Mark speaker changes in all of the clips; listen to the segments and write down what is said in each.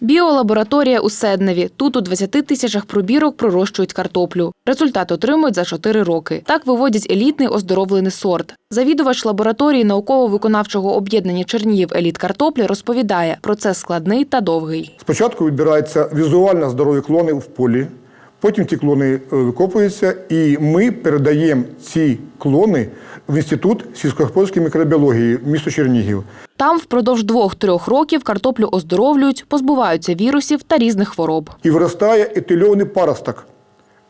Speaker 1: Біолабораторія у Седневі. Тут у 20 тисячах пробірок пророщують картоплю. Результат отримують за 4 роки. Так виводять елітний оздоровлений сорт. Завідувач лабораторії науково-виконавчого об'єднання Чернігів Еліт картоплі розповідає, процес складний та довгий.
Speaker 2: Спочатку відбираються візуально здорові клони в полі, потім ті клони е, викопуються, і ми передаємо ці клони в інститут сільськогосподарської мікробіології місто Чернігів.
Speaker 1: Там впродовж двох-трьох років картоплю оздоровлюють, позбуваються вірусів та різних хвороб.
Speaker 2: І виростає етильований паросток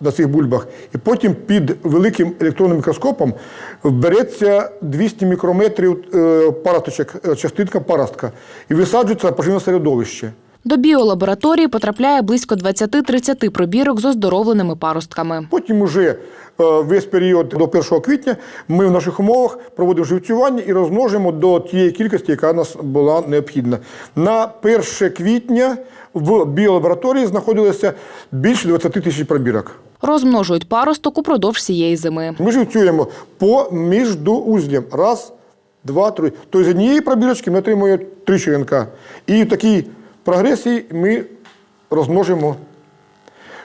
Speaker 2: на цих бульбах. І потім під великим електронним мікроскопом береться 200 мікрометрів е, паросточок, е, частинка паростка, і висаджується поживне середовище.
Speaker 1: До біолабораторії потрапляє близько 20-30 пробірок з оздоровленими паростками.
Speaker 2: Потім уже е, весь період до 1 квітня ми в наших умовах проводимо живцювання і розмножимо до тієї кількості, яка нас була необхідна. На 1 квітня в біолабораторії знаходилося більше 20 тисяч пробірок.
Speaker 1: Розмножують паросток упродовж цієї зими.
Speaker 2: Ми живцюємо по міждоузлям. Раз, два, три. Тобто з однієї пробірочки ми отримуємо три черенка. І такій прогресії ми розмножимо.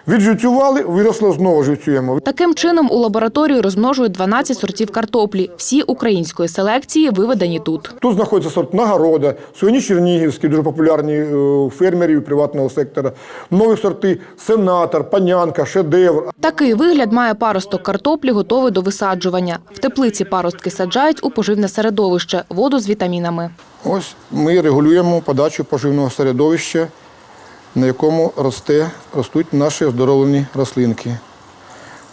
Speaker 2: Відживцювали, виросло, знову живцюємо.
Speaker 1: Таким чином у лабораторію розмножують 12 сортів картоплі. Всі української селекції виведені тут.
Speaker 2: Тут знаходиться сорт нагорода, соні чернігівські, дуже популярні е, у фермерів приватного сектора. Нові сорти сенатор, панянка, шедевр.
Speaker 1: Такий вигляд має паросток картоплі, готовий до висаджування. В теплиці паростки саджають у поживне середовище, воду з вітамінами.
Speaker 2: Ось ми регулюємо подачу поживного середовища, на якому росте, ростуть наші оздоровлені рослинки.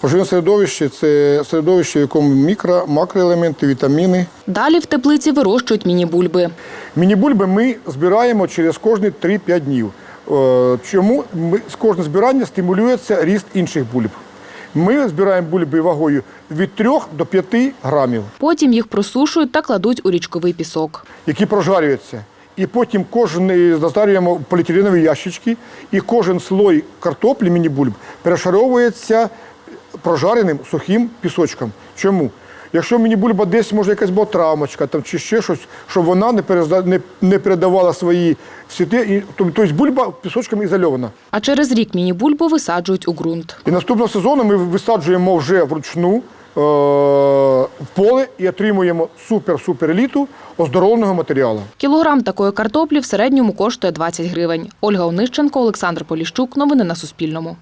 Speaker 2: Поживне середовище це середовище, в якому мікро, макроелементи, вітаміни.
Speaker 1: Далі в теплиці вирощують міні-бульби.
Speaker 2: Міні-бульби ми збираємо через кожні 3-5 днів. Е, Чому ми, з кожного збирання стимулюється ріст інших бульб? Ми збираємо бульби вагою від 3 до 5 грамів,
Speaker 1: Потім їх просушують та кладуть у річковий пісок.
Speaker 2: які прожарюються. І потім кожен е, застарюємо поліетиленові ящички, і кожен слой картоплі міні-бульб перешаровується прожареним сухим пісочком. Чому? Якщо міні-бульба десь може якась була травмочка там, чи ще щось, щоб вона не, перезда- не, не передавала свої світи, і, тобто бульба пісочком ізольована.
Speaker 1: А через рік міні-бульбу висаджують у ґрунт.
Speaker 2: І наступного сезону ми висаджуємо вже вручну в поле і отримуємо супер-супер еліту оздоровленого матеріалу.
Speaker 1: Кілограм такої картоплі в середньому коштує 20 гривень. Ольга Онищенко, Олександр Поліщук. Новини на Суспільному.